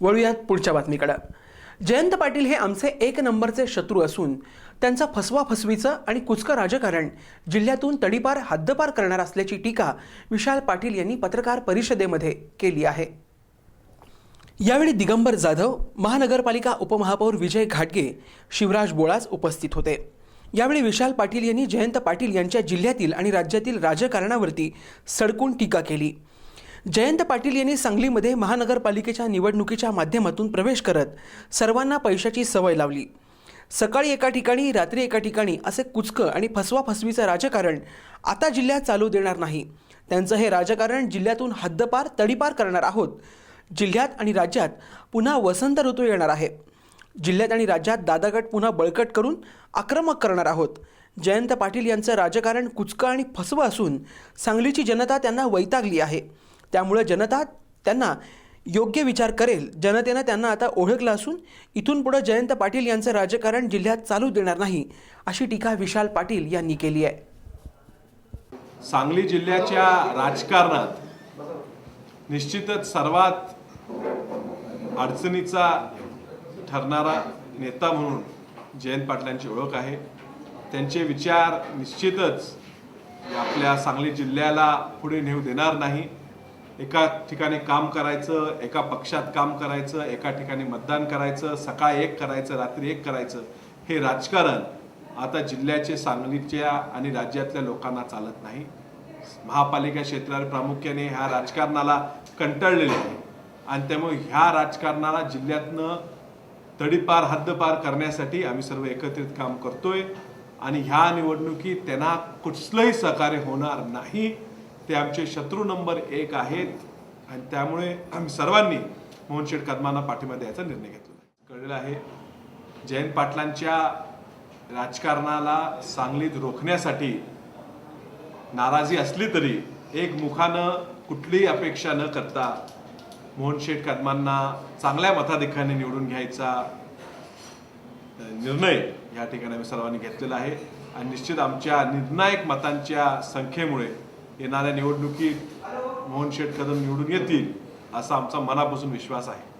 वळूयात पुढच्या बातमीकडे. जयंत पाटील हे आमचे एक नंबरचे शत्रू असून त्यांचा फसवा फसवीचं आणि कुचकं राजकारण जिल्ह्यातून तडीपार हद्दपार करणार असल्याची टीका विशाल पाटील यांनी पत्रकार परिषदेमध्ये केली आहे. यावेळी दिगंबर जाधव महानगरपालिका उपमहापौर विजय घाटगे शिवराज बोळाज उपस्थित होते. यावेळी विशाल पाटील यांनी जयंत पाटील यांच्या जिल्ह्यातील आणि राज्यातील राजकारणावरती सडकून टीका केली. जयंत पाटील यांनी सांगलीमध्ये महानगरपालिकेच्या निवडणुकीच्या माध्यमातून प्रवेश करत सर्वांना पैशाची सवय लावली. सकाळी एका ठिकाणी रात्री एका ठिकाणी असे कुचकं आणि फसवा फसवीचं राजकारण आता जिल्ह्यात चालू देणार नाही. त्यांचं हे राजकारण जिल्ह्यातून हद्दपार तडीपार करणार आहोत. जिल्ह्यात आणि राज्यात पुन्हा वसंत ऋतू येणार आहे. जिल्ह्यात आणि राज्यात दादागट पुन्हा बळकट करून आक्रमक करणार आहोत. जयंत पाटील यांचं राजकारण कुचकं आणि फसवं असून सांगलीची जनता त्यांना वैतागली आहे. त्यामुळे जनता त्यांना योग्य विचार करेल. जनतेनं त्यांना आता ओळखलं असून इथून पुढं जयंत पाटील यांचं राजकारण जिल्ह्यात चालू देणार नाही अशी टीका विशाल पाटील यांनी केली आहे. सांगली जिल्ह्याच्या राजकारणात निश्चितच सर्वात अडचणीचा ठरणारा नेता म्हणून जयंत पाटलांची ओळख आहे. त्यांचे विचार निश्चितच आपल्या सांगली जिल्ह्याला पुढे नेऊ देणार नाही. एका ठिकाणी काम करायचं एका पक्षात काम करायचं एका ठिकाणी मतदान करायचं सकाळी एक करायचं रात्री एक करायचं हे राजकारण आता जिल्ह्याचे सांगलीच्या आणि राज्यातल्या लोकांना चालत नाही. महापालिका क्षेत्रावर प्रामुख्याने ह्या राजकारणाला कंटाळलेले आहे. आणि त्यामुळे ह्या राजकारणाला जिल्ह्यातनं तडीपार हद्दपार करण्यासाठी आम्ही सर्व एकत्रित काम करतोय. आणि ह्या निवडणुकीत त्यांना कुठलंही सहकार्य होणार नाही. ते आमचे शत्रू नंबर एक आहेत. आणि त्यामुळे आम्ही सर्वांनी मोहनशेठ कदमांना पाठिंबा द्यायचा निर्णय घेतला कळलेलं आहे जयंत पाटलांच्या राजकारणाला सांगलीत रोखण्यासाठी नाराजी असली तरी एक मुखानं कुठलीही अपेक्षा न करता मोहनशेठ कदमांना चांगल्या मताधिकाने निवडून घ्यायचा निर्णय या ठिकाणी आम्ही सर्वांनी घेतलेला आहे. आणि निश्चित आमच्या निर्णायक मतांच्या संख्येमुळे येणाऱ्या निवडणुकीत मोहन शेठ कदम निवडून येतील असा आमचा मनापासून विश्वास आहे.